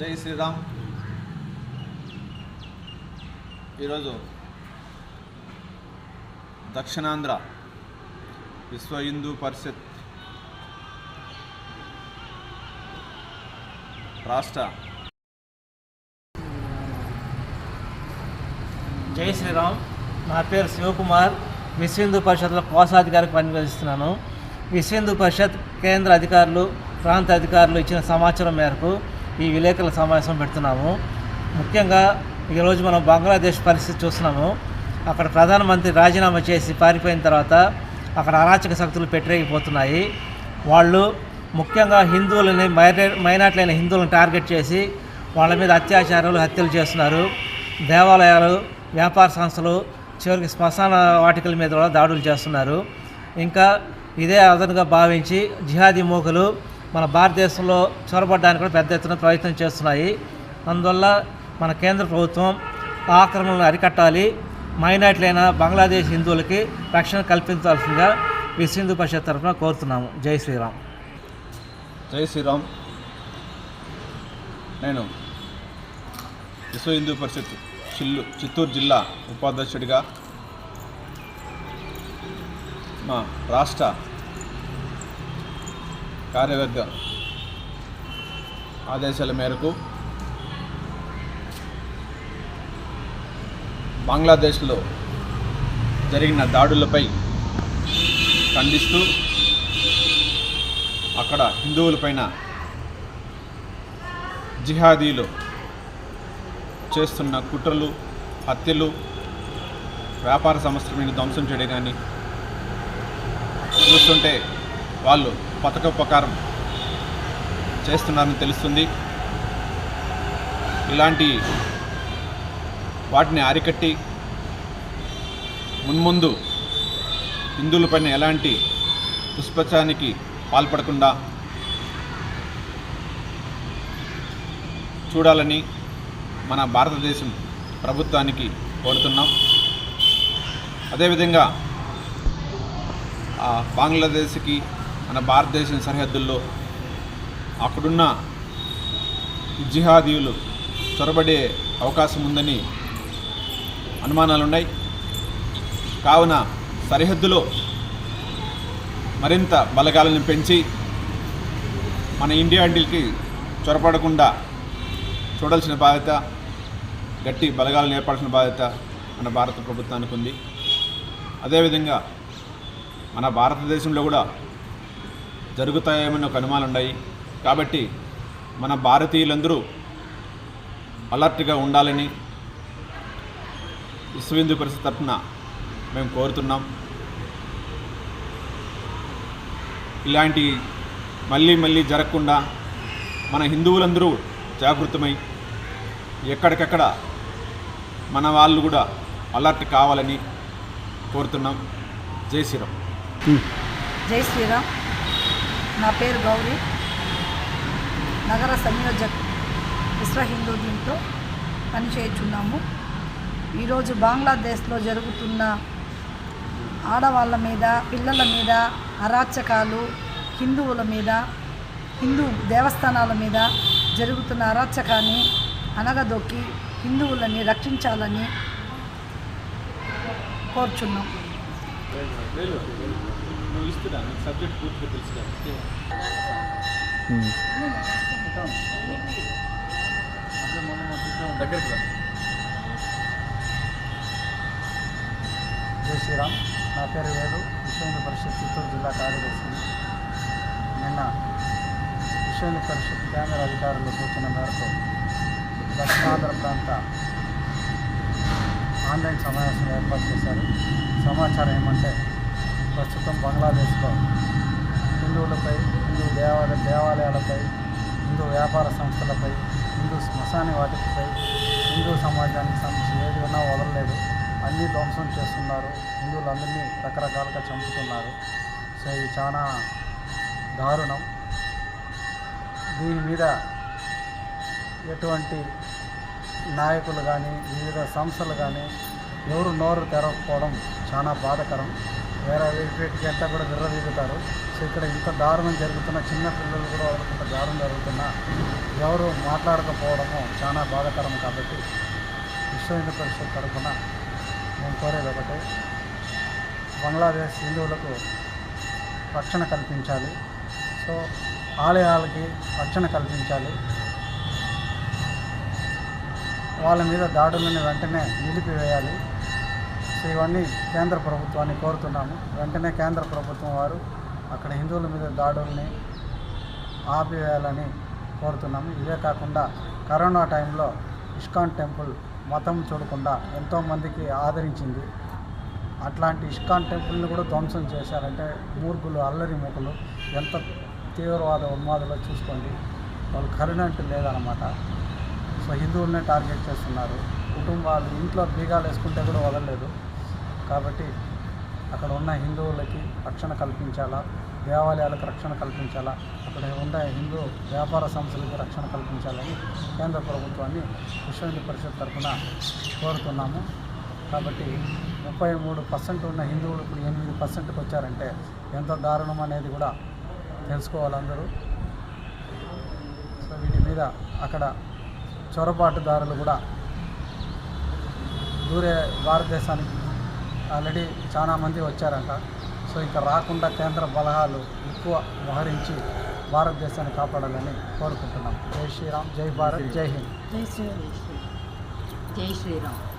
జై శ్రీరామ్. ఈరోజు దక్షిణాంధ్ర విశ్వ హిందూ పరిషత్ రాష్ట్ర జై శ్రీరామ్. నా పేరు శివకుమార్. విశ్వ హిందూ పరిషత్లో కోశాధికారికి పనిచేస్తున్నాను. విశ్వ హిందూ పరిషత్ కేంద్ర అధికారులు ప్రాంత అధికారులు ఇచ్చిన సమాచారం మేరకు ఈ విలేకరుల సమావేశం పెడుతున్నాము. ముఖ్యంగా ఈరోజు మనం బంగ్లాదేశ్ పరిస్థితి చూస్తున్నాము. అక్కడ ప్రధానమంత్రి రాజీనామా చేసి పారిపోయిన తర్వాత అక్కడ అరాచక శక్తులు పెట్టరేగిపోతున్నాయి. వాళ్ళు ముఖ్యంగా హిందువులని మైనా మైనార్టీలైన హిందువులను టార్గెట్ చేసి వాళ్ళ మీద అత్యాచారాలు హత్యలు చేస్తున్నారు. దేవాలయాలు వ్యాపార సంస్థలు చివరికి శ్మశాన వాటికల మీద కూడా దాడులు చేస్తున్నారు. ఇంకా ఇదే అదనుగా భావించి జిహాదీ మూకలు మన భారతదేశంలో చొరబడడానికి కూడా పెద్ద ఎత్తున ప్రయత్నం చేస్తున్నాయి. అందువల్ల మన కేంద్ర ప్రభుత్వం ఆక్రమణను అరికట్టాలి. మైనార్టీలైన బంగ్లాదేశ్ హిందువులకి రక్షణ కల్పించాల్సిందిగా విశ్వ పరిషత్ తరఫున కోరుతున్నాము. జై శ్రీరామ్. జై శ్రీరామ్. నేను విశ్వ హిందూ పరిషత్ చిల్లు చిత్తూరు జిల్లా ఉపాధ్యక్షుడిగా మా రాష్ట్ర కార్యవర్గ ఆదేశాల మేరకు బంగ్లాదేశ్లో జరిగిన దాడులపై ఖండిస్తూ అక్కడ హిందువులపైన జిహాదీలు చేస్తున్న కుట్రలు హత్యలు వ్యాపార సంస్థల ధ్వంసం చేయడం కానీ చూస్తుంటే వాళ్ళు పథక ప్రకారం చేస్తున్నారని తెలుస్తుంది. ఇలాంటి వాటిని అరికట్టి మున్ముందు హిందువులపైన ఎలాంటి దుష్ప్రచారానికి పాల్పడకుండా చూడాలని మన భారతదేశం ప్రభుత్వానికి కోరుతున్నాం. అదేవిధంగా ఆ బంగ్లాదేశ్కి మన భారతదేశం సరిహద్దుల్లో అక్కడున్న జిహాదీయులు చొరబడే అవకాశం ఉందని అనుమానాలున్నాయి. కావున సరిహద్దులో మరింత బలగాలను పెంచి మన ఇండియా అంటిల్కి చొరపడకుండా చూడాల్సిన బాధ్యత గట్టి బలగాలను ఏర్పడాల్సిన బాధ్యత మన భారత ప్రభుత్వానికి ఉంది. అదేవిధంగా మన భారతదేశంలో కూడా జరుగుతాయేమని ఒక అనుమానాలు ఉన్నాయి కాబట్టి మన భారతీయులందరూ అలర్ట్గా ఉండాలని విశ్వహిందు పరిషత్ తరఫున మేము కోరుతున్నాం. ఇలాంటి మళ్ళీ మళ్ళీ జరగకుండా మన హిందువులందరూ జాగృతమై ఎక్కడికక్కడ మన వాళ్ళు కూడా అలర్ట్ కావాలని కోరుతున్నాం. జై శ్రీరామ్. జై శ్రీరామ్. నా పేరు గౌరీ. నగర సంయోజక్ విశ్వ హిందూ దీంతో పనిచేయుచున్నాము. ఈరోజు బంగ్లాదేశ్లో జరుగుతున్న ఆడవాళ్ళ మీద పిల్లల మీద అరాచకాలు హిందువుల మీద హిందూ దేవస్థానాల మీద జరుగుతున్న అరాచకాన్ని అనగదొక్కి హిందువులని రక్షించాలని కోరుచున్నాం. సబ్జెక్ట్ పూర్తిగా తెలుసు దగ్గరికి రా. జై శ్రీరామ్. నా పేరు వేరు విశ్వహిందు పరిషత్ చిత్తూరు జిల్లా కార్యదర్శి. నిన్న విశ్వహిందు పరిషత్ కేంద్ర అధికారుల సూచన మేరకు దక్షిణాంధ్ర ప్రాంత ఆన్లైన్ సమావేశం ఏర్పాటు చేశారు. సమాచారం ఏమంటే ప్రస్తుతం బంగ్లాదేశ్లో హిందువులపై హిందూ దేవాలయ దేవాలయాలపై హిందూ వ్యాపార సంస్థలపై హిందూ శ్మశాన వాటికపై హిందూ సమాజానికి సంబంధించి ఏది ఉన్నా వదలలేదు. అన్నీ ధ్వంసం చేస్తున్నారు. హిందువులందరినీ రకరకాలుగా చంపుతున్నారు. సో ఇది చాలా దారుణం. దీని మీద ఎటువంటి నాయకులు కానీ వివిధ సంస్థలు కానీ ఎవరు నోరు తెరవకపోవడం చాలా బాధకరం. వేరే వీటికి అంతా కూడా విర్రవీగుతారు. సో ఇక్కడ ఇంత దారుణం జరుగుతున్న చిన్న పిల్లలు కూడా ఇంత దారుణం జరుగుతున్నా ఎవరు మాట్లాడకపోవడము చాలా బాధాకరం కాబట్టి విశ్వ హిందూ పరిషత్ తరఫున మేము కోరేది ఒకటే. బంగ్లాదేశ్ హిందువులకు రక్షణ కల్పించాలి. సో ఆలయాలకి రక్షణ కల్పించాలి. వాళ్ళ మీద దాడులను వెంటనే నిలిపివేయాలి. సో ఇవన్నీ కేంద్ర ప్రభుత్వాన్ని కోరుతున్నాము. వెంటనే కేంద్ర ప్రభుత్వం వారు అక్కడ హిందువుల మీద దాడుల్ని ఆపివేయాలని కోరుతున్నాము. ఇవే కాకుండా కరోనా టైంలో ఇస్కాన్ టెంపుల్ మతం చూడకుండా ఎంతోమందికి ఆదరించింది. అట్లాంటి ఇస్కాన్ టెంపుల్ని కూడా ధ్వంసం చేశారంటే మూర్ఖులు అల్లరి మూకలు ఎంత తీవ్రవాద ఉన్మాదులో చూసుకోండి. వాళ్ళు కరుణ లేదనమాట సో హిందువులనే టార్గెట్ చేస్తున్నారు. కుటుంబాలు ఇంట్లో బీగాలు వేసుకుంటే కూడా వదలలేదు. కాబట్టి అక్కడ ఉన్న హిందువులకి రక్షణ కల్పించాలా? దేవాలయాలకు రక్షణ కల్పించాలా? అక్కడ ఉన్న హిందూ వ్యాపార సంస్థలకి రక్షణ కల్పించాలని కేంద్ర ప్రభుత్వాన్ని విశ్వ హిందూ పరిషత్ తరఫున కోరుతున్నాము. కాబట్టి ముప్పై మూడు పర్సెంట్ ఉన్న హిందువులు ఇప్పుడు ఎనిమిది పర్సెంట్కి వచ్చారంటే ఎంత దారుణం అనేది కూడా తెలుసుకోవాలి అందరూ. సో వీటి మీద అక్కడ చొరబాటుదారులు కూడా దూరే భారతదేశానికి ఆల్రెడీ చాలా మంది వచ్చారంట. సో ఇంకా రాకుండా కేంద్ర బలహాలు ఎక్కువ మోహరించి భారతదేశాన్ని కాపాడాలని కోరుకుంటున్నాం. జై శ్రీరామ్ జై భారత్ జై హింద్. జై శ్రీరామ్. జై శ్రీరామ్.